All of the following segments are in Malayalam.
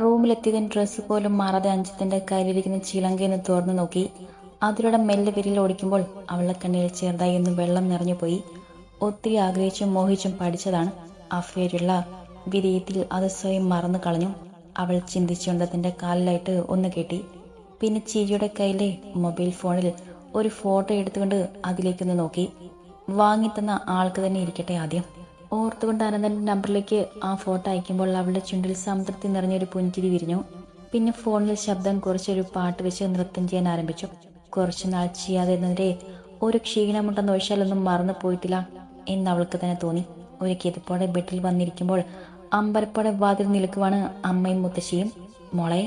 റൂമിലെത്തിയതിന് ഡ്രസ്സ് പോലും മാറാതെ അഞ്ചത്തിന്റെ കയ്യിലിരിക്കുന്ന ചിലങ്കയെന്ന് തുറന്നു നോക്കി. അതിലൂടെ മെല്ലെ വിരൽ ഓടിക്കുമ്പോൾ അവളുടെ കണ്ണിൽ ചെറുതായി എന്ന് വെള്ളം നിറഞ്ഞുപോയി ഒത്തിരി ആഗ്രഹിച്ചും മോഹിച്ചും പഠിച്ചതാണ് അഫേരുള്ള വിരയത്തിൽ അത് സ്വയം മറന്നു കളഞ്ഞു. അവൾ ചിന്തിച്ചുകൊണ്ട് തന്റെ കാലിലായിട്ട് ഒന്ന് കെട്ടി. പിന്നെ ചിരിയുടെ കയ്യിലെ മൊബൈൽ ഫോണിൽ ഒരു ഫോട്ടോ എടുത്തുകൊണ്ട് അതിലേക്കൊന്ന് നോക്കി. വാങ്ങിത്തന്ന ആൾക്ക് തന്നെ ഇരിക്കട്ടെ ആദ്യം. ഓർത്തുകൊണ്ട് അനന്തന്റെ നമ്പറിലേക്ക് ആ ഫോട്ടോ അയക്കുമ്പോൾ അവളുടെ ചുണ്ടിൽ സംതൃപ്തി നിറഞ്ഞൊരു പുഞ്ചിരി വിരിഞ്ഞു. പിന്നെ ഫോണിൽ ശബ്ദം കുറച്ചൊരു പാട്ട് വെച്ച് നൃത്തം ചെയ്യാൻ ആരംഭിച്ചു. കുറച്ചുനാൾ നാൾ ചെയ്യാതിരുന്നതിന്റെ ഒരു ക്ഷീണമുണ്ടെന്ന് ഒഴിച്ചാലൊന്നും മറന്നു പോയിട്ടില്ല എന്ന് അവൾക്ക് തന്നെ തോന്നി. ഒരു കിതപ്പോടെ ബെഡിൽ വന്നിരിക്കുമ്പോൾ അമ്പരപ്പോടെ വാതിൽ നിൽക്കുവാണ് അമ്മയും മുത്തശ്ശിയും. മോളെ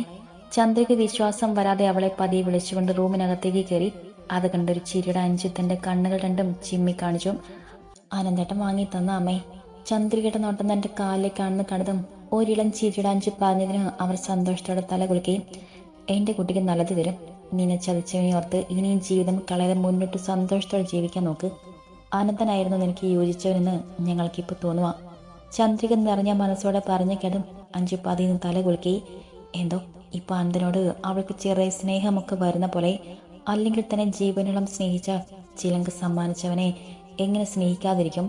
ചന്ദ്രയ്ക്ക് വിശ്വാസം വരാതെ അവളെ പതിയെ വിളിച്ചുകൊണ്ട് റൂമിനകത്തേക്ക് കയറി. അത് കണ്ടൊരു ചിരിയുടെ അഞ്ചു തന്റെ കണ്ണുകൾ രണ്ടും ചിമ്മി കാണിച്ചു ആനന്ദേട്ടൻ വാങ്ങി തന്ന അമ്മേ ചന്ദ്രികയുടെ നോട്ടം തന്റെ കാലിലേക്കാണെന്ന് കണ്ടതും ഒരിളം ചിരിയുടെ അഞ്ച് പറഞ്ഞതിന് അവർ സന്തോഷത്തോടെ തല കുളിക്കുകയും എന്റെ കുട്ടിക്ക് നല്ലത് വരും. നിന്നെ ചതിച്ചവനെ ഓർത്ത് ഇനിയും ജീവിതം കളയാതെ മുന്നോട്ട് സന്തോഷത്തോടെ ജീവിക്കാൻ നോക്ക്. അനന്തനായിരുന്നു നിനക്ക് യോജിച്ചവനെന്ന് ഞങ്ങൾക്കിപ്പോൾ തോന്നുക ചന്ദ്രിക നിറഞ്ഞ മനസ്സോടെ പറഞ്ഞു കേടും അഞ്ചു പതിന്ന് തല കുലുക്കി എന്തോ ഇപ്പൊ അനന്തനോട് അവൾക്ക് ചെറിയ സ്നേഹമൊക്കെ വരുന്ന പോലെ അല്ലെങ്കിൽ തന്നെ ജീവനോളം സ്നേഹിച്ച ചിലങ്ക് സമ്മാനിച്ചവനെ എങ്ങനെ സ്നേഹിക്കാതിരിക്കും?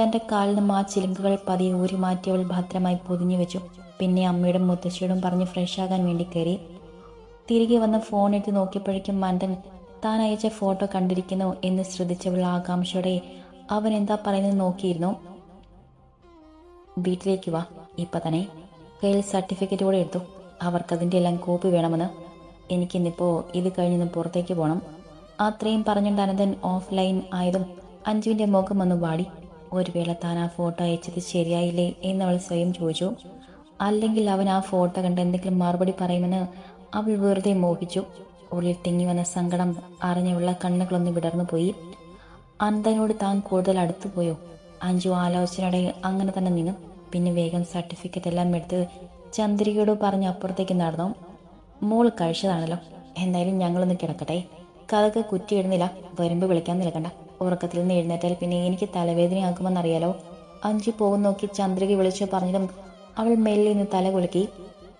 തന്റെ കാലിൽ നിന്നും ആ ചിലങ്കുകൾ പതിയെ ഊരി മാറ്റി അവൾ ഭദ്രമായി പൊതിഞ്ഞു വെച്ചു. പിന്നെ അമ്മയോടും മുത്തശ്ശിയോടും പറഞ്ഞ് ഫ്രഷാകാൻ വേണ്ടി കയറി. തിരികെ വന്ന് ഫോൺ എടുത്ത് നോക്കിയപ്പോഴേക്കും മന്ദൻ താൻ അയച്ച ഫോട്ടോ കണ്ടിരിക്കുന്നു എന്ന് ശ്രദ്ധിച്ചവൾ ആകാംക്ഷയോടെ അവൻ എന്താ പറയുന്നത് നോക്കിയിരുന്നു. വീട്ടിലേക്ക് വാ ഇപ്പൊ തന്നെ. കയ്യിൽ സർട്ടിഫിക്കറ്റ് കൂടെ എടുത്തു. അവർക്കതിന്റെ എല്ലാം കോപ്പി വേണമെന്ന്. എനിക്കിന്നിപ്പോൾ ഇത് കഴിഞ്ഞ് പുറത്തേക്ക് പോകണം അത്രയും പറഞ്ഞുകൊണ്ട് അനന്തൻ ഓഫ്ലൈൻ ആയതും അഞ്ജുവിന്റെ മുഖം ഒന്ന് വാടി. ഒരു വേള താൻ ആ ഫോട്ടോ അയച്ചത് ശരിയായില്ലേ അവൾ സ്വയം ചോദിച്ചു. അല്ലെങ്കിൽ അവൻ ആ ഫോട്ടോ കണ്ട് എന്തെങ്കിലും മറുപടി പറയുമെന്ന് അവൾ വെറുതെ മോഹിച്ചു. ഉള്ളിൽ തിങ്ങി വന്ന സങ്കടം അറിഞ്ഞുള്ള കണ്ണുകളൊന്ന് വിടർന്നു പോയി. അന്തനോട് താൻ കൂടുതൽ അടുത്തു പോയോ? അഞ്ചു ആലോചനയുടെ അങ്ങനെ തന്നെ നിന്നു. പിന്നെ വേഗം സർട്ടിഫിക്കറ്റ് എല്ലാം എടുത്ത് ചന്ദ്രികയോട് പറഞ്ഞ് അപ്പുറത്തേക്ക് നടന്നു. മോൾ കഴിച്ചതാണല്ലോ. എന്തായാലും ഞങ്ങളൊന്ന് കിടക്കട്ടെ. കഥക്ക് കുറ്റിയിടുന്നില്ല. വരുമ്പോൾ വിളിക്കാൻ നിൽക്കണ്ട. ഉറക്കത്തിൽ നിന്ന് എഴുന്നേറ്റാൽ പിന്നെ എനിക്ക് തലവേദനയാക്കുമെന്നറിയാലോ അഞ്ചി പോകും നോക്കി ചന്ദ്രിക വിളിച്ചു പറഞ്ഞതും അവൾ മെല്ലെ നിന്ന് തല കുലുക്കി.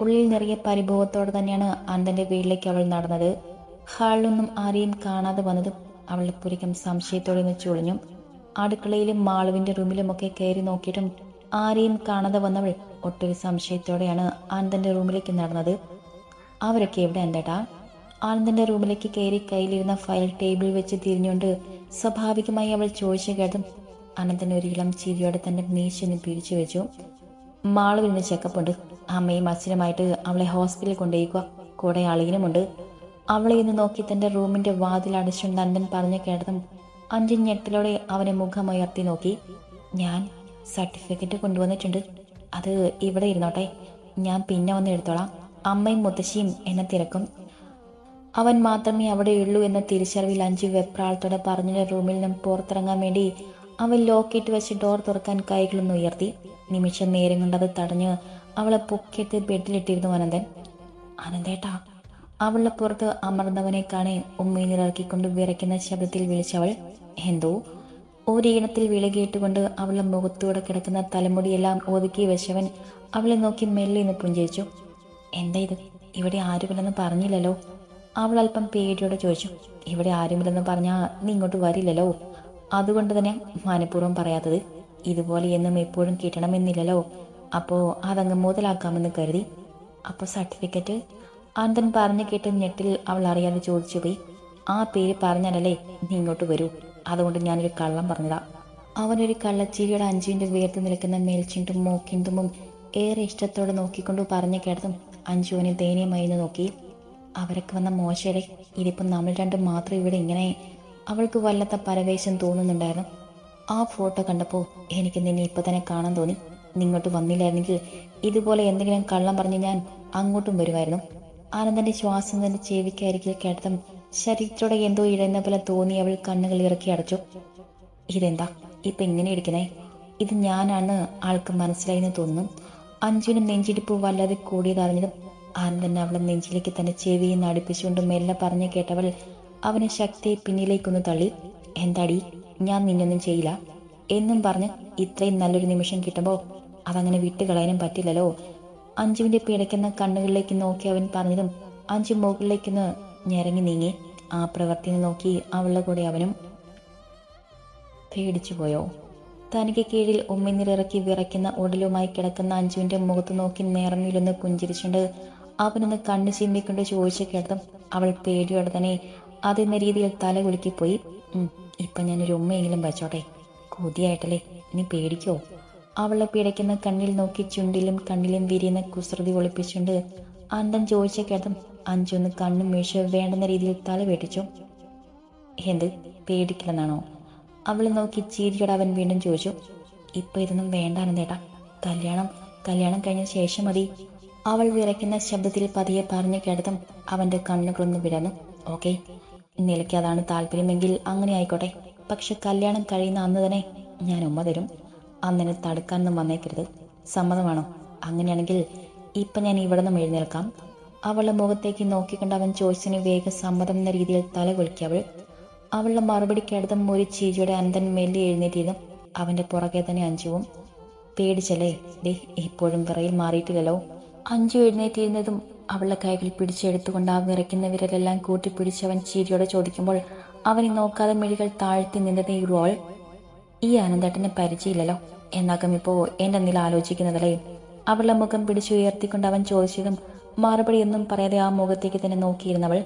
ഉള്ളിൽ നിറയെ പരിഭവത്തോടെ തന്നെയാണ് അന്തന്റെ വീട്ടിലേക്ക് അവൾ നടന്നത്. ഹാളിലൊന്നും ആരെയും കാണാതെ വന്നതും അവളുടെ പുരികം സംശയത്തോടെ നിന്ന് ചുളിഞ്ഞു. അടുക്കളയിലും മാളുവിന്റെ റൂമിലുമൊക്കെ കയറി നോക്കിയിട്ടും ആരെയും കാണാതെ വന്നവൾ ഒട്ടൊരു സംശയത്തോടെയാണ് ആനന്ദന്റെ റൂമിലേക്ക് നടന്നത്. അവരൊക്കെ എവിടെ എന്തേട്ടാ ആനന്ദന്റെ റൂമിലേക്ക് കയറി കയ്യിലിരുന്ന ഫയൽ ടേബിൾ വെച്ച് തിരിഞ്ഞുകൊണ്ട് സ്വാഭാവികമായി അവൾ ചോദിച്ചു കേട്ടും അനന്തൻ ഒരു ഇളം ചിരിയോടെ തന്റെ മീശൊന്ന് പിരിച്ചു വെച്ചു. മാളു ഇന്ന് ചെക്കപ്പ് ഉണ്ട്. അമ്മയും അച്ഛനുമായിട്ട് അവളെ ഹോസ്പിറ്റലിൽ കൊണ്ടുപോയിക്കുക. കൂടെ അളിയനുമുണ്ട് അവളെ ഇന്ന് നോക്കി തന്റെ റൂമിന്റെ വാതിൽ അടച്ചുകൊണ്ട് അനന്തൻ പറഞ്ഞു കേട്ടതും അഞ്ചു ഞെട്ടലോടെ അവനെ മുഖമുയർത്തി നോക്കി. ഞാൻ സർട്ടിഫിക്കറ്റ് കൊണ്ടുവന്നിട്ടുണ്ട്. അത് ഇവിടെ ഇരുന്നോട്ടെ. ഞാൻ പിന്നെ വന്ന് എടുത്തോളാം. അമ്മയും മുത്തശ്ശിയും എന്നെ തിരക്കും. അവൻ മാത്രമേ അവിടെയുള്ളൂ എന്ന തിരിച്ചറിവിൽ അഞ്ചു വെപ്രാളത്തോടെ പറഞ്ഞ റൂമിൽ നിന്നും പുറത്തിറങ്ങാൻ വേണ്ടി അവൻ ലോക്കിട്ട് വെച്ച് ഡോർ തുറക്കാൻ കൈകളൊന്ന് ഉയർത്തി. നിമിഷം നേരം കൊണ്ടത് തടഞ്ഞ് അവളെ പൊക്കിയിട്ട് ബെഡിലിട്ടിരുന്നു അനന്തൻ. അനന്തേട്ടാ അവളുടെ പുറത്ത് അമർന്നവനെ കാണെ ഉമ്മയിനിറക്കിക്കൊണ്ട് വിറയ്ക്കുന്ന ശബ്ദത്തിൽ വിളിച്ചവൾ എന്തോ? ഒരീണത്തിൽ വിളി കേട്ടുകൊണ്ട് അവളുടെ മുഖത്തൂടെ കിടക്കുന്ന തലമുടിയെല്ലാം ഒതുക്കി വെച്ചവൻ അവളെ നോക്കി മെല്ലെ നിന്ന് പുഞ്ചിരിച്ചു. എന്താ ഇത്? ഇവിടെ ആരുമില്ലെന്ന് പറഞ്ഞില്ലല്ലോ? അവൾ അല്പം പേടിയോടെ ചോദിച്ചു ഇവിടെ ആരുമില്ലെന്ന് പറഞ്ഞാൽ നീ ഇങ്ങോട്ട് വരില്ലല്ലോ? അതുകൊണ്ട് തന്നെ മനഃപൂർവം പറയാത്തത് ഇതുപോലെ എന്നും എപ്പോഴും കിട്ടണമെന്നില്ലല്ലോ? അപ്പോൾ അതങ്ങ് മുതലാക്കാമെന്ന് കരുതി. അപ്പോൾ സർട്ടിഫിക്കറ്റ്? അന്തൻ പറഞ്ഞു കേട്ട് ഞെട്ടിൽ അവൾ അറിയാതെ ചോദിച്ചു പോയി. ആ പേര് പറഞ്ഞാലല്ലേ നീ ഇങ്ങോട്ട് വരൂ. അതുകൊണ്ട് ഞാനൊരു കള്ളം പറഞ്ഞതാ. അവനൊരു കള്ളച്ചിരിയുടെ അഞ്ചുവിന്റെ വേർത്ത് നിൽക്കുന്ന മേൽച്ചിണ്ടും മൂക്കിന്തുമ്പും ഏറെ ഇഷ്ടത്തോടെ നോക്കിക്കൊണ്ട് പറഞ്ഞു കേട്ടതും അഞ്ചുവിനെ ദയനീയമായി നോക്കി. അവരൊക്കെ വന്ന മോശയുടെ ഇതിപ്പം നമ്മൾ രണ്ടും മാത്രം ഇവിടെ ഇങ്ങനെ അവൾക്ക് വല്ലാത്ത പരവേശം തോന്നുന്നുണ്ടായിരുന്നു. ആ ഫോട്ടോ കണ്ടപ്പോൾ എനിക്ക് നിന്നെ ഇപ്പം തന്നെ കാണാൻ തോന്നി. നിങ്ങോട്ട് വന്നില്ലായിരുന്നെങ്കിൽ ഇതുപോലെ എന്തെങ്കിലും കള്ളം പറഞ്ഞ് ഞാൻ അങ്ങോട്ടും വരുമായിരുന്നു. ആനന്ദന്റെ ശ്വാസം തന്നെ ചെവിക്കരികിൽ കേട്ടതും ശരീരത്തോടെ എന്തോ ഇഴയുന്ന പോലെ തോന്നി അവൾ കണ്ണുകൾ ഇറക്കി അടച്ചു. ഇതെന്താ? ഇപ്പം ഇങ്ങനെ ഇരിക്കുന്നേ? ഇത് ഞാനാണ് ആൾക്ക് മനസ്സിലായി എന്ന് തോന്നുന്നു. അഞ്ജുവിന് നെഞ്ചിടിപ്പ് വല്ലാതെ കൂടിയതറിഞ്ഞതും ആനന്ദൻ അവളെ നെഞ്ചിലേക്ക് തന്നെ ചെവിയിൽ അടുപ്പിച്ചുകൊണ്ട് മെല്ലെ പറഞ്ഞു കേട്ടവൾ അവനെ ശക്തിയെ പിന്നിലേക്കൊന്ന് തള്ളി. എന്താടി? ഞാൻ നിന്നൊന്നും ചെയ്യില്ല. എന്നും പറഞ്ഞ് ഇത്രയും നല്ലൊരു നിമിഷം കിട്ടുമ്പോൾ അതങ്ങനെ വിട്ടുകളയാനും പറ്റില്ലല്ലോ. അഞ്ജുവിന്റെ പിടയ്ക്കുന്ന കണ്ണുകളിലേക്ക് നോക്കി അവൻ പറഞ്ഞതും അഞ്ജു മുകളിലേക്കൊന്ന് ഞെരങ്ങി നീങ്ങി. ആ പ്രവൃത്തിനെ നോക്കി അവളുടെ കൂടെ അവനും പേടിച്ചു പോയോ. തനിക്ക് കീഴിൽ ഉമ്മിനിറക്കി വിറയ്ക്കുന്ന ഉടലുമായി കിടക്കുന്ന അഞ്ജുവിന്റെ മുഖത്ത് നോക്കി നേർമയിലൊന്ന് പുഞ്ചിരിച്ചുകൊണ്ട് അവനൊന്ന് കണ്ണു ചിമ്മിക്കൊണ്ട് ചോദിച്ചു കേട്ടതും അവൾ പേടിയോടെ തന്നെ അതെന്ന രീതിയിൽ തല കുലുക്കിപ്പോയി. "ഉം, ഇപ്പൊ ഞാനൊരു ഉമ്മയെങ്കിലും വെച്ചോട്ടെ. കൊതിയായിട്ടല്ലേ? നീ പേടിക്കോ? അവളെ പിടയ്ക്കുന്ന കണ്ണിൽ നോക്കി ചുണ്ടിലും കണ്ണിലും വിരിയുന്ന കുസൃതി ഒളിപ്പിച്ചുകൊണ്ട് അന്തൻ ചോദിച്ച കേട്ടതും അഞ്ചു ഒന്ന് കണ്ണും വീഴ്ച വേണ്ടുന്ന രീതിയിൽ തല വെട്ടിച്ചു. എന്ത്? പേടിക്കില്ലെന്നാണോ? അവളെ നോക്കി ചീരിയോടെ അവൻ വീണ്ടും ചോദിച്ചു. ഇപ്പൊ ഇതൊന്നും വേണ്ടാനെന്നേട്ടാ കല്യാണം കല്യാണം കഴിഞ്ഞ ശേഷം മതി. അവൾ വിറയ്ക്കുന്ന ശബ്ദത്തിൽ പതിയെ പറഞ്ഞു കേട്ടതും അവന്റെ കണ്ണുകളൊന്ന് വിടർന്നു. ഓക്കെ നിലയ്ക്ക് അതാണ് താല്പര്യമെങ്കിൽ അങ്ങനെ ആയിക്കോട്ടെ. പക്ഷെ കല്യാണം കഴിയുന്ന അന്ന് തന്നെ ഞാൻ ഉമ്മ തരും. അന്നിനെ തടുക്കാനൊന്നും വന്നേക്കരുത്. സമ്മതമാണോ? അങ്ങനെയാണെങ്കിൽ ഇപ്പൊ ഞാൻ ഇവിടെ നിന്നും എഴുന്നേൽക്കാം. അവളുടെ മുഖത്തേക്ക് നോക്കിക്കൊണ്ട് അവൻ ചോദിച്ചതിന് വേഗം സമ്മതം എന്ന രീതിയിൽ തല കൊലിക്കുക അവൾ. അവളുടെ മറുപടി കേട്ടതും ഒരു ചീരിയുടെ അന്തൻ മെല്ലി എഴുന്നേറ്റിയതും അവന്റെ പുറകെ തന്നെ അഞ്ചുവും. പേടിച്ചല്ലേ? ദേ ഇപ്പോഴും വിറയിൽ മാറിയിട്ടില്ലല്ലോ. അഞ്ചു എഴുന്നേറ്റിരുന്നതും അവളുടെ കൈകൾ പിടിച്ചെടുത്തുകൊണ്ട് ആ വിറയ്ക്കുന്ന വിരലെല്ലാം കൂട്ടിപ്പിടിച്ച് അവൻ ചീരിയോടെ ചോദിക്കുമ്പോൾ അവനെ നോക്കാതെ മിഴികൾ താഴ്ത്തി നിന്നത് ഈ റോൾ ഈ ആനന്ദേട്ടനെ പരിചയമില്ലല്ലോ. എന്നാക്കും ഇപ്പോ എന്റെ നില ആലോചിക്കുന്നതല്ലേ? അവളുടെ മുഖം പിടിച്ചുയർത്തിക്കൊണ്ട് അവൻ ചോദിച്ചതും മറുപടി ഒന്നും പറയാതെ ആ മുഖത്തേക്ക് തന്നെ നോക്കിയിരുന്നവൾ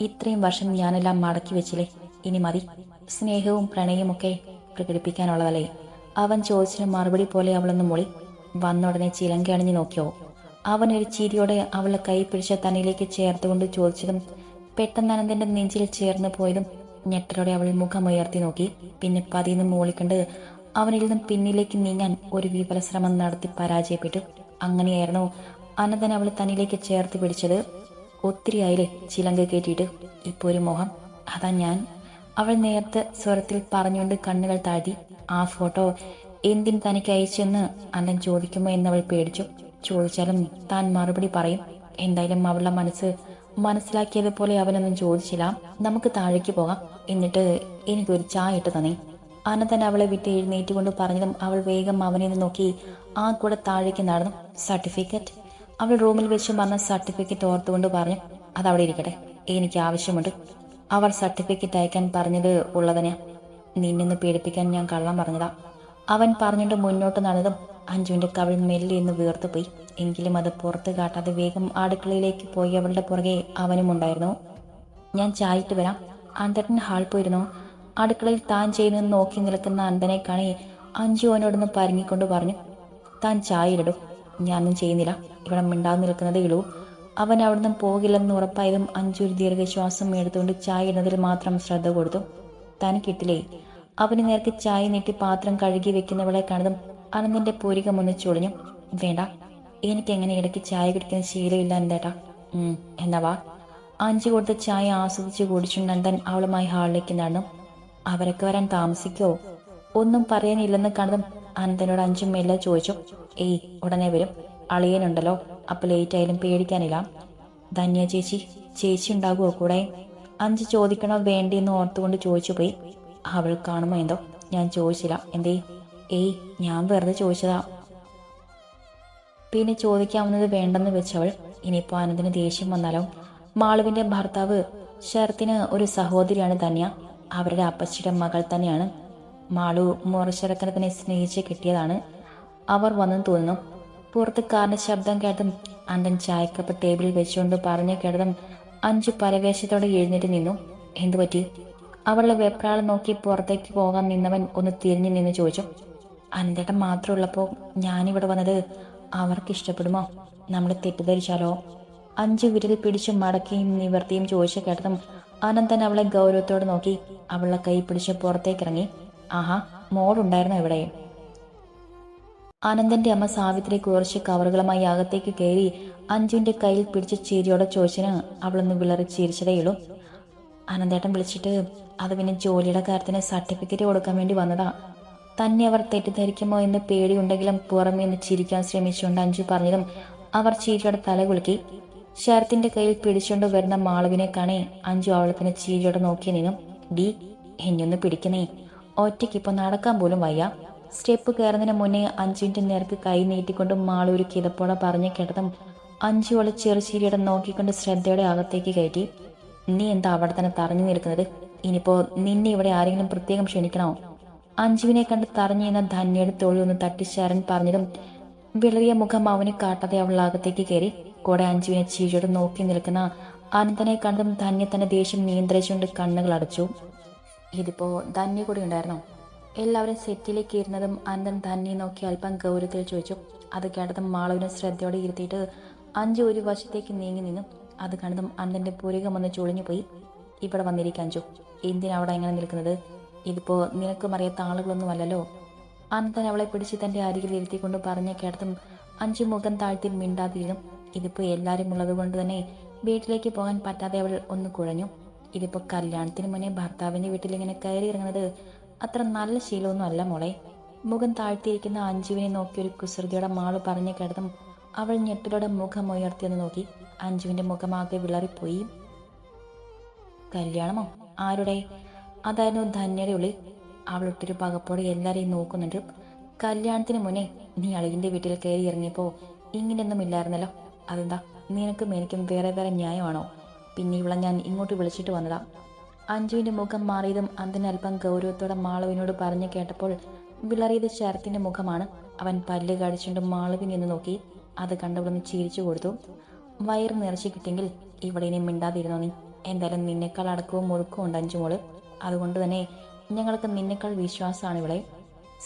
ഇത്രയും വർഷം ഞാനെല്ലാം മടക്കി വെച്ചില്ലേ? ഇനി മതി. സ്നേഹവും പ്രണയവും ഒക്കെ പ്രകടിപ്പിക്കാനുള്ളതല്ലേ? അവൻ ചോദിച്ചതിന് മറുപടി പോലെ അവളൊന്ന് മൊളി. വന്നുടനെ ചിലങ്ക അണിഞ്ഞു നോക്കിയോ? അവൻ ഒരു ചിരിയോടെ അവളെ കൈ പിടിച്ച തന്നിലേക്ക് ചേർത്തുകൊണ്ട് ചോദിച്ചതും പെട്ടെന്ന് അനന്തന്റെ നെഞ്ചിൽ ചേർന്ന് പോയതും ഞെട്ടലോടെ അവൾ മുഖമുയർത്തി നോക്കി. പിന്നെ പതിന്ന് മൂളിക്കണ്ട് അവനിൽ നിന്നും പിന്നിലേക്ക് നീങ്ങാൻ ഒരു വിഫല ശ്രമം നടത്തി പരാജയപ്പെട്ടു. അങ്ങനെയായിരുന്നു അനന്തൻ അവൾ തന്നിലേക്ക് ചേർത്ത് പിടിച്ചത്. ഒത്തിരി ആയില്ലേ ചിലങ്ക കേട്ടിട്ട്? ഇപ്പൊ ഒരു മോഹം. അതാ ഞാൻ. അവൾ നേരത്തെ സ്വരത്തിൽ പറഞ്ഞുകൊണ്ട് കണ്ണുകൾ താഴ്ത്തി. ആ ഫോട്ടോ എന്തിന് തനിക്ക് അയച്ചെന്ന് അനന്തൻ ചോദിക്കുമോ എന്നവൾ പേടിച്ചു. ചോദിച്ചാലും താൻ മറുപടി പറയും. എന്തായാലും അവളുടെ മനസ്സ് മനസ്സിലാക്കിയതുപോലെ അവനൊന്നും ചോദിച്ചില്ല. നമുക്ക് താഴേക്ക് പോകാം. എന്നിട്ട് എനിക്കൊരു ചായ ഇട്ട് തന്നെ. അനന്തൻ അവളെ വിട്ട് എഴുന്നേറ്റ് കൊണ്ട് പറഞ്ഞതും അവൾ വേഗം അവനെ നോക്കി ആ കൂടെ താഴേക്ക് നടന്നു. സർട്ടിഫിക്കറ്റ്? അവൾ റൂമിൽ വെച്ച് വന്ന സർട്ടിഫിക്കറ്റ് ഓർത്തുകൊണ്ട് പറഞ്ഞു. അത് അവിടെ ഇരിക്കട്ടെ. എനിക്ക് ആവശ്യമുണ്ട്. അവർ സർട്ടിഫിക്കറ്റ് അയക്കാൻ പറഞ്ഞത് ഉള്ളതിനെ നിന്നെന്ന് പേടിപ്പിക്കാൻ ഞാൻ കള്ളം പറഞ്ഞതാ. അവൻ പറഞ്ഞിട്ട് മുന്നോട്ട് നടന്നതും അഞ്ജുവിന്റെ കവിൾ മെല്ലെ എന്ന് വീർത്തുപോയി എങ്കിലും അത് പുറത്ത് കാട്ടാതെ വേഗം അടുക്കളയിലേക്ക് പോയി അവളുടെ പുറകെ അവനും ഉണ്ടായിരുന്നു. ഞാൻ ചായിട്ട് വരാം. അന്തട്ടൻ ഹാൾ പോയിരുന്നു. അടുക്കളയിൽ താൻ ചെയ്യുന്നത് നോക്കി നിൽക്കുന്ന അന്തനെ കാണി അഞ്ജു അവനോടൊന്ന് പരങ്ങിക്കൊണ്ട് പറഞ്ഞു താൻ ചായ ഇടൂ ഞാനൊന്നും ചെയ്യുന്നില്ല. ഇവിടെ മിണ്ടാതെ നിൽക്കുന്നത് ഇളൂ അവൻ അവിടുന്ന് പോകില്ലെന്ന് ഉറപ്പായതും അഞ്ചു ഒരു ദീർഘശ്വാസം എടുത്തുകൊണ്ട് ചായ ഇടുന്നതിൽ മാത്രം ശ്രദ്ധ കൊടുത്തു. താൻ കിട്ടില്ലേ അവന് നേർക്ക് ചായ നീട്ടി പാത്രം കഴുകി വെക്കുന്നവളെ കണ്ടതും അനന്തിന്റെ പൂരികം ചൊളിഞ്ഞു. വേണ്ട എനിക്ക് എങ്ങനെ ഇടയ്ക്ക് ചായ കുടിക്കുന്ന ശീലമില്ല എന്തേട്ടാ എന്നാ വാ. അഞ്ചു കൊടുത്ത ചായ ആസ്വദിച്ച് കുടിച്ചു നന്ദൻ അവളുമായി ഹാളിലേക്ക് നടന്നു. അവരൊക്കെ വരാൻ താമസിക്കോ? ഒന്നും പറയാനില്ലെന്ന് കണ്ടതും അനന്തനോട് അഞ്ചും മെല്ലെ ചോദിച്ചു. ഏയ് ഉടനെ വരും. അളിയനുണ്ടല്ലോ അപ്പൊ ലേറ്റ് ആയാലും പേടിക്കാനില്ല. ധന്യ ചേച്ചി ചേച്ചി ഉണ്ടാകുമോ കൂടെ? അഞ്ച് ചോദിക്കണോ വേണ്ടിയെന്ന് ഓർത്തുകൊണ്ട് ചോദിച്ചു പോയി അവൾ കാണുമോ എന്തോ? ഞാൻ ചോദിച്ചില്ല. എന്തേ? ഏയ് ഞാൻ വെറുതെ ചോദിച്ചതാ. പിന്നെ ചോദിക്കാവുന്നത് വേണ്ടെന്ന് വെച്ചവൾ ഇനിയിപ്പോ ആനന്ദിന് ദേഷ്യം വന്നാലോ? മാളുവിന്റെ ഭർത്താവ് ശരത്തിന് ഒരു സഹോദരിയാണ് ധന്യ. അവരുടെ അപ്പച്ചിയുടെ മകൾ തന്നെയാണ്. മാളു മുറശരക്കനത്തിനെ സ്നേഹിച്ച് കിട്ടിയതാണ്. അവർ വന്നെന്ന് തോന്നുന്നു. പുറത്ത് കാറിന്റെ ശബ്ദം കേട്ടും അന്തൻ ചായക്കപ്പ് ടേബിളിൽ വെച്ചുകൊണ്ട് പറഞ്ഞു കേട്ടതും അഞ്ചു പരവേശത്തോടെ എഴുന്നേറ്റ് നിന്നു. എന്തുപറ്റി? അവളുടെ വെപ്രാളം നോക്കി പുറത്തേക്ക് പോകാൻ നിന്നവൻ ഒന്ന് തിരിഞ്ഞു നിന്ന് ചോദിച്ചു. അനന്തേട്ടൻ മാത്രമുള്ളപ്പോൾ ഞാനിവിടെ വന്നത് അവർക്ക് ഇഷ്ടപ്പെടുമോ നമ്മൾ തെറ്റിദ്ധരിച്ചാലോ? അഞ്ചു വിരൽ പിടിച്ച് മടക്കിയും നിവർത്തിയും ചോദിച്ചു കേട്ടതും അനന്തൻ അവളെ ഗൗരവത്തോടെ നോക്കി അവളെ കൈ പിടിച്ച് പുറത്തേക്കിറങ്ങി. ആഹാ മോളുണ്ടായിരുന്നു ഇവിടെ? അനന്തന്റെ അമ്മ സാവിത്രി കുറച്ച് കവറുകളുമായി അകത്തേക്ക് കയറി അഞ്ജുവിന്റെ കയ്യിൽ പിടിച്ച് ചിരിയോടെ ചോദിച്ചിന് അവളൊന്ന് വിളറി ചിരിച്ചതേയുള്ളൂ അനന്തേട്ടൻ വിളിച്ചിട്ട് അത് പിന്നെ ജോലിയുടെ കാര്യത്തിന് സർട്ടിഫിക്കറ്റ് കൊടുക്കാൻ വേണ്ടി വന്നതാ. തന്നെ അവർ തെറ്റിദ്ധരിക്കുമോ എന്ന് പേടിയുണ്ടെങ്കിലും പുറമേ നിന്ന് ചിരിക്കാൻ ശ്രമിച്ചുകൊണ്ട് അഞ്ജു പറഞ്ഞതും അവർ ചിരിയോടെ തല കുലുക്കി. ശരത്തിന്റെ കയ്യിൽ പിടിച്ചുകൊണ്ട് വരുന്ന മാളവിനെ കാണേ അഞ്ജു അവളെ തന്നെ ചിരിയോടെ നോക്കി നിന്നും. ഡി എന്നൊന്ന് പിടിക്കുന്നേ ഒറ്റയ്ക്കിപ്പോ നടക്കാൻ പോലും വയ്യ. സ്റ്റെപ്പ് കയറുന്നതിന് മുന്നേ അഞ്ജുവിന്റെ നേർക്ക് കൈ നീട്ടിക്കൊണ്ട് മാളു ഒരു കിതപ്പോടെ പറഞ്ഞു കേട്ടതും അഞ്ചു അവളെ ചെറുചീരിയുടെ നോക്കിക്കൊണ്ട് ശ്രദ്ധയോടെ അകത്തേക്ക് കയറ്റി. നീ എന്താ അവിടെ തന്നെ തറഞ്ഞു നിൽക്കുന്നത്? ഇനിയിപ്പോ നിന്നെ ഇവിടെ ആരെങ്കിലും പ്രത്യേകം ക്ഷണിക്കണോ? അഞ്ജുവിനെ കണ്ട് തറഞ്ഞു ധന്യയുടെ തൊഴിൽ ഒന്ന് തട്ടി ശരൺ പറഞ്ഞതും വിളറിയ മുഖം അവനെ കാട്ടാതെ അവൾ അകത്തേക്ക് കയറി. കൂടെ അഞ്ജുവിനെ ചീഴോട് നോക്കി നിൽക്കുന്ന അനന്തനെ കണ്ടും ധന്യ തന്നെ ദേഷ്യം നിയന്ത്രിച്ചുകൊണ്ട് കണ്ണുകൾ അടച്ചു. ഇതിപ്പോ ധന്യ കൂടി ഉണ്ടായിരുന്നു? എല്ലാവരും സെറ്റിലേക്ക് ഇരുന്നതും അനന്തൻ ധന്യെ നോക്കി അല്പം ഗൗരവത്തിൽ ചോദിച്ചു. അത് കേട്ടതും മാളവിനെ ശ്രദ്ധയോടെ ഇരുത്തിയിട്ട് അഞ്ചു ഒരു വശത്തേക്ക് നീങ്ങി നിന്നു. അത് കണ്ടതും അനന്തന്റെ പുരകം ഒന്ന് ചുളിഞ്ഞു പോയി ഇവിടെ വന്നിരിക്കാൻ അഞ്ചു എന്തിനാ അവിടെ എങ്ങനെ നിൽക്കുന്നത്? ഇതിപ്പോ നിനക്കും അറിയാത്ത ആളുകളൊന്നുമല്ലല്ലോ അനന്തൻ അവളെ പിടിച്ച് തന്റെ അരികിൽ ഇരുത്തിക്കൊണ്ട് പറഞ്ഞ കേട്ടതും അഞ്ചു മുഖം താഴ്ത്തി മിണ്ടാതിരുന്നു ഇതിപ്പോ എല്ലാവരും ഉള്ളത് കൊണ്ട് തന്നെ വീട്ടിലേക്ക് പോകാൻ പറ്റാതെ അവൾ ഒന്ന് കുഴഞ്ഞു. ഇതിപ്പോ കല്യാണത്തിന് മുന്നേ ഭർത്താവിന്റെ വീട്ടിൽ ഇങ്ങനെ കയറി ഇറങ്ങുന്നത് അത്ര നല്ല ശീലമൊന്നും അല്ല മോളെ. മുഖം താഴ്ത്തിയിരിക്കുന്ന അഞ്ജുവിനെ നോക്കി ഒരു കുസൃതിയുടെ മാൾ പറഞ്ഞു കേട്ടതും അവൾ ഞെട്ടിലൂടെ മുഖം ഉയർത്തിയെന്ന് നോക്കി. അഞ്ജുവിന്റെ മുഖമാകെ വിളറിപ്പോയി. കല്യാണമോ? ആരുടെ? അതായിരുന്നു ധന്യയുടെ ഉള്ളിൽ. അവൾ ഒത്തിരി പകപ്പോടെ എല്ലാരെയും നോക്കുന്നുണ്ട്. കല്യാണത്തിന് മുന്നേ നീ അളിയന്റെ വീട്ടിൽ കയറി ഇറങ്ങിയപ്പോ ഇങ്ങനെയൊന്നും ഇല്ലായിരുന്നല്ലോ. അതെന്താ? നിനക്കും എനിക്കും വേറെ വേറെ ന്യായമാണോ? പിന്നെ ഇവളെ ഞാൻ ഇങ്ങോട്ട് വിളിച്ചിട്ട് വന്നതാ. അഞ്ജുവിന്റെ മുഖം മാറിയതും അല്പം ഗൗരവത്തോടെ മാളവിനോട് പറഞ്ഞു കേട്ടപ്പോൾ വിളറിയത് ശരത്തിന്റെ മുഖമാണ്. അവൻ പല്ല് കടിച്ചുകൊണ്ട് മാളവിനെ ഒന്ന് നോക്കി. അത് കണ്ടവളൊന്ന് ചിരിച്ചു കൊടുത്തു. വയറ് നിറച്ച് കിട്ടിയെങ്കിൽ ഇവിടെ ഇനി മിണ്ടാതിരുന്നോ നീ? എന്തായാലും നിന്നേക്കാൾ അടക്കവും ഒഴുക്കവും ഉണ്ട് അഞ്ചുമോൾ അതുകൊണ്ട് തന്നെ ഞങ്ങൾക്ക് നിന്നേക്കാൾ വിശ്വാസമാണ് ഇവിടെ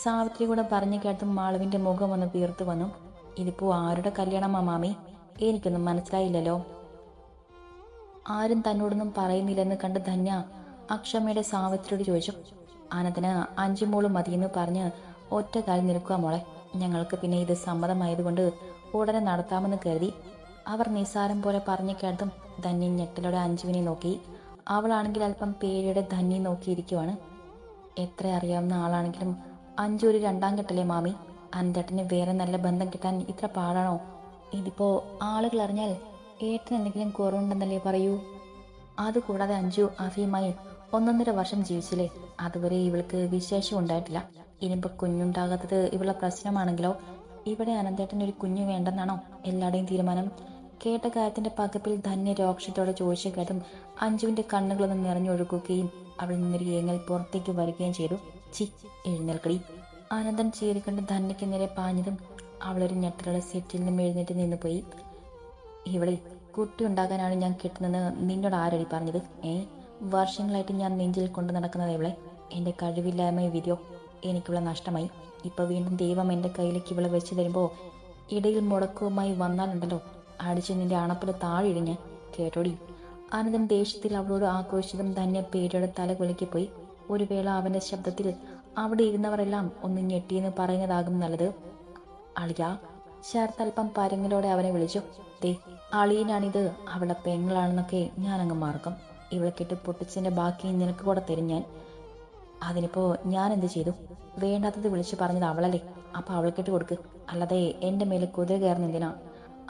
സാവിത്രി കൂടെ പറഞ്ഞു കേട്ടും മാളവിന്റെ മുഖം ഒന്ന് വീർത്തു വന്നു. ഇതിപ്പോ ആരുടെ കല്യാണമാ മാമി? എനിക്കൊന്നും മനസ്സിലായില്ലല്ലോ. ആരും തന്നോടൊന്നും പറയുന്നില്ലെന്ന് കണ്ട് ധന്യ അക്ഷമയുടെ സാവിത്രിയോട് ചോദിച്ചു. ആനന്ദന് അഞ്ചുമോളും മതിയെന്ന് പറഞ്ഞ് ഒറ്റ കാലിൽ നിൽക്കുക മോളെ. ഞങ്ങൾക്ക് പിന്നെ ഇത് സമ്മതമായതുകൊണ്ട് ഉടനെ നടത്താമെന്ന് കരുതി. അവർ നിസാരം പോലെ പറഞ്ഞു കേട്ടും ധന്യ ഞെട്ടലോടെ അഞ്ജുവിനെ നോക്കി. അവളാണെങ്കിൽ അല്പം പേടിയുടെ ധന്യെ നോക്കിയിരിക്കുവാണ്. എത്ര അറിയാവുന്ന ആളാണെങ്കിലും അഞ്ചു ഒരു രണ്ടാം കെട്ടല്ലേ മാമി? അന്തേട്ടന് വേറെ നല്ല ബന്ധം കിട്ടാൻ ഇത്ര പാടാണോ? ഇതിപ്പോ ആളുകൾ അറിഞ്ഞാൽ ഏട്ടന് എന്തെങ്കിലും കുറവുണ്ടെന്നല്ലേ പറയൂ? അതുകൂടാതെ അഞ്ചു അഫിയുമായി ഒന്നൊന്നര വർഷം ജീവിച്ചില്ലേ? അതുവരെ ഇവൾക്ക് വിശേഷം ഉണ്ടായിട്ടില്ല. ഇനിയിപ്പോ കുഞ്ഞുണ്ടാകാത്തത് ഇവളുടെ പ്രശ്നമാണെങ്കിലോ? ഇവിടെ അനന്തേട്ടൻ ഒരു കുഞ്ഞു വേണ്ടെന്നാണോ എല്ലാവരുടെയും തീരുമാനം? കേട്ട കാര്യത്തിന്റെ പകപ്പിൽ ധന്യ രോക്ഷത്തോടെ ചോദിച്ച കാര്യം അഞ്ജുവിന്റെ കണ്ണുകളൊന്ന് നിറഞ്ഞൊഴുകുകയും അവിടെ നിന്നൊരു ഏങ്ങൽ പുറത്തേക്ക് വരികയും ചെയ്തു. ചി എഴുന്നേൽക്കടി. ആനന്ദൻ ചീറിക്കൊണ്ട് ധന്യക്ക് നേരെ പാഞ്ഞതും അവളൊരു ഞെട്ടലോടെ സീറ്റിൽ നിന്നും എഴുന്നേറ്റ് നിന്ന് പോയി ഇവിടെ കുട്ടി ഉണ്ടാകാനാണ് ഞാൻ കിട്ടുന്നത് നിന്നോട് ആരടി പറഞ്ഞത്? ഏ വർഷങ്ങളായിട്ട് ഞാൻ നെഞ്ചിൽ കൊണ്ടു നടക്കുന്നത് ഇവളെ. എന്റെ കഴിവില്ലായ്മ വിധിയോ എനിക്കിവിടെ നഷ്ടമായി. ഇപ്പൊ വീണ്ടും ദൈവം എന്റെ കയ്യിലേക്ക് ഇവളെ വെച്ച് തരുമ്പോൾ ഇടയിൽ മുടക്കവുമായി വന്നാലുണ്ടല്ലോ. അടിച്ച് നിന്റെ താഴെഴിഞ്ഞ് താഴെ ഞാൻ കേട്ടോടി. ആനന്ദൻ ദേഷ്യത്തിൽ അവളോട് ആക്രോശിതം തന്നെ പേടിയുടെ തല കുലുക്കി പോയി ഒരു വേള അവന്റെ ശബ്ദത്തിൽ അവിടെ ഇരുന്നവരെല്ലാം ഒന്ന് ഞെട്ടിയെന്ന് പറയുന്നതാകും നല്ലത്. അളിയ ശരത്തൽപ്പം പരങ്ങിലോടെ അവനെ വിളിച്ചു. ദേ അളിയനാണിത്. അവളെ പെങ്ങളാണെന്നൊക്കെ ഞാനങ്ങ് മറക്കും. ഇവളെ കെട്ടി പൊട്ടിച്ചതിന്റെ ബാക്കി നിനക്ക് കൂടെ തരും ഞാൻ. അതിനിപ്പോ ഞാൻ എന്ത് ചെയ്തു? വേണ്ടാത്തത് വിളിച്ചു പറഞ്ഞത് അവളല്ലേ. അപ്പൊ അവൾക്കിട്ട് കൊടുക്ക്. അല്ലാതെ എന്റെ മേലെ കുതിര കയറുന്ന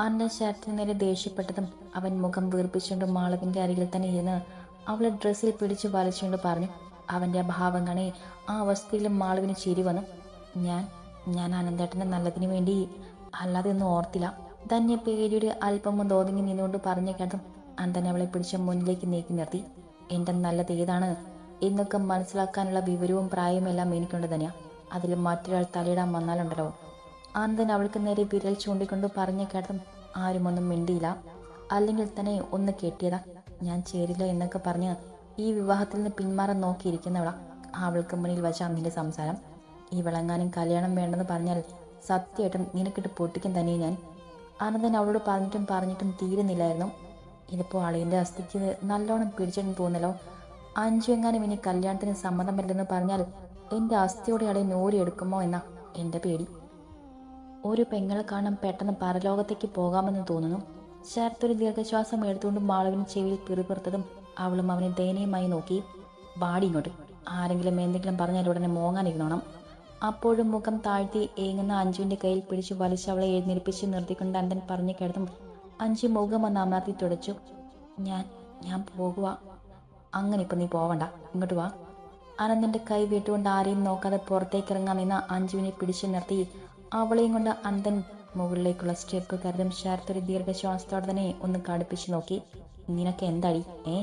അന്ന ശരത്തിന് നേരെ ദേഷ്യപ്പെട്ടതും അവൻ മുഖം വീർപ്പിച്ചുകൊണ്ട് മാളവിന്റെ അരികിൽ തന്നെ ഇരുന്ന് അവളെ ഡ്രസ്സിൽ പിടിച്ചു വലിച്ചുകൊണ്ട് പറഞ്ഞു അവന്റെ ഭാവം ആ അവസ്ഥയിലും മാളവിന് ചിരി വന്നു. ഞാൻ ഞാൻ അനന്തേട്ടന്റെ നല്ലതിനു വേണ്ടി അല്ലാതെ ഒന്നും ഓർത്തില്ല. തന്നെ പേടിയുടെ അല്പം ഒന്ന് ഒതുങ്ങി നിന്നുകൊണ്ട് പറഞ്ഞു കേട്ടും അന്തൻ അവളെ പിടിച്ച മുന്നിലേക്ക് നീക്കി നിർത്തി. എന്റെ നല്ലത് ഏതാണ്? എന്നൊക്കെ മനസ്സിലാക്കാനുള്ള വിവരവും പ്രായവും എല്ലാം എനിക്കുണ്ട് തന്നെയാ അതിൽ മറ്റൊരാൾ തലയിടാൻ വന്നാലുണ്ടല്ലോ. ആനന്ദൻ അവൾക്ക് നേരെ വിരൽ ചൂണ്ടിക്കൊണ്ട് പറഞ്ഞ കേട്ടതും ആരും ഒന്നും മിണ്ടിയില്ല. അല്ലെങ്കിൽ തന്നെ ഒന്ന് കെട്ടിയതാ ഞാൻ ചേരില്ല എന്നൊക്കെ പറഞ്ഞ് ഈ വിവാഹത്തിൽ നിന്ന് പിന്മാറാൻ നോക്കിയിരിക്കുന്നവളാ അവൾക്ക് മുന്നിൽ വച്ച അന്നിന്റെ സംസാരം. ഈ വിളങ്ങാനും കല്യാണം വേണ്ടെന്ന് പറഞ്ഞാൽ സത്യമായിട്ടും നിനക്കിട്ട് പൊട്ടിക്കും തന്നെ ഞാൻ. ആനന്ദൻ അവളോട് പറഞ്ഞിട്ടും പറഞ്ഞിട്ടും തീരുന്നില്ലായിരുന്നു. ഇതിപ്പോൾ അളിയന്റെ അസ്ഥിക്ക് നല്ലോണം പിടിച്ചിട്ട് പോകുന്നല്ലോ അഞ്ചു എങ്ങാനും ഇനി കല്യാണത്തിന് സമ്മതം പറ്റില്ലെന്ന് പറഞ്ഞാൽ എന്റെ അസ്ഥിയോടെ അളിയൻ ഓരിയെടുക്കുമോ എന്നാ എന്റെ പേടി. ഒരു പെങ്ങളെ കാണാൻ പെട്ടെന്ന് പരലോകത്തേക്ക് പോകാമെന്ന് തോന്നുന്നു. ശരത്തൊരു ദീർഘശ്വാസം എടുത്തുകൊണ്ട് മാളവിന് ചെവിയിൽ പിറുപിറുത്തതും അവളും അവനെ ദയനീയമായി നോക്കി. വാടി ഇങ്ങോട്ട്. ആരെങ്കിലും എന്തെങ്കിലും പറഞ്ഞാൽ ഉടനെ മോങ്ങാനിരുന്നോണം അപ്പോഴും മുഖം താഴ്ത്തി ഏങ്ങുന്ന അഞ്ജുവിന്റെ കയ്യിൽ പിടിച്ചു വലിച്ച് അവളെ എഴുന്നേൽപ്പിച്ച് നിർത്തിക്കൊണ്ട് അന്തൻ പറഞ്ഞു കിടന്നും അഞ്ചു മുഖം ഒന്ന് അമർത്തി തുടച്ചു. ഞാൻ ഞാൻ പോകുക അങ്ങനെ ഇപ്പം നീ പോവണ്ട. ഇങ്ങോട്ട് വാ. അനന്തന്റെ കൈ വിട്ടുകൊണ്ട് ആരെയും നോക്കാതെ പുറത്തേക്ക് ഇറങ്ങാൻ നിന്ന അഞ്ജുവിനെ പിടിച്ചു നിർത്തി അവളെയും കൊണ്ട് അന്തൻ മുകളിലേക്കുള്ള സ്റ്റെപ്പ് കരുതും ശാരത്തൊരു ദീർഘശ്വാസത്തോടെ തന്നെ ഒന്ന് കടുപ്പിച്ചു നോക്കി. നിനക്ക് എന്താടി? ഏ?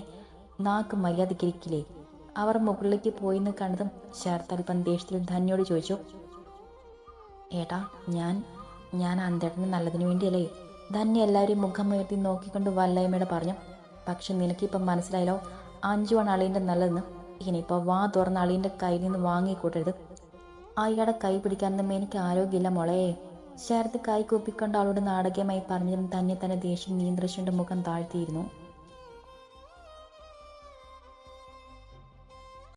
നാക്ക് മര്യാദക്കിരിക്കില്ലേ അവർ മുകളിലേക്ക് പോയിന്ന് കണ്ടതും ശാരത്ത് അല്പം ദേഷ്യത്തിൽ ധന്യോട് ചോദിച്ചു. ഏട്ടാ ഞാൻ ഞാൻ അന്തേട്ടന് നല്ലതിനു വേണ്ടിയല്ലേ? ധന്യ എല്ലാവരെയും മുഖമുയർത്തി നോക്കിക്കൊണ്ട് വല്ലയമ്മയുടെ പറഞ്ഞു. പക്ഷെ നിനക്കിപ്പം മനസ്സിലായല്ലോ അഞ്ചുവാണ് അളിയന്റെ നല്ലതെന്ന്. ഇനിയിപ്പോൾ വാ തുറന്ന അളിയന്റെ കയ്യിൽ നിന്ന് വാങ്ങിക്കൂട്ടരുത്. അയാളുടെ കൈ പിടിക്കാനൊന്നും എനിക്ക് ആരോഗ്യമില്ല മോളെ. ശരത് കൈ കൂപ്പിക്കൊണ്ട് അവളോട് നാടകീയമായി പറഞ്ഞതും തന്നെ തന്നെ ദേഷ്യം നിയന്ത്രിച്ചുകൊണ്ട് മുഖം താഴ്ത്തിയിരുന്നു.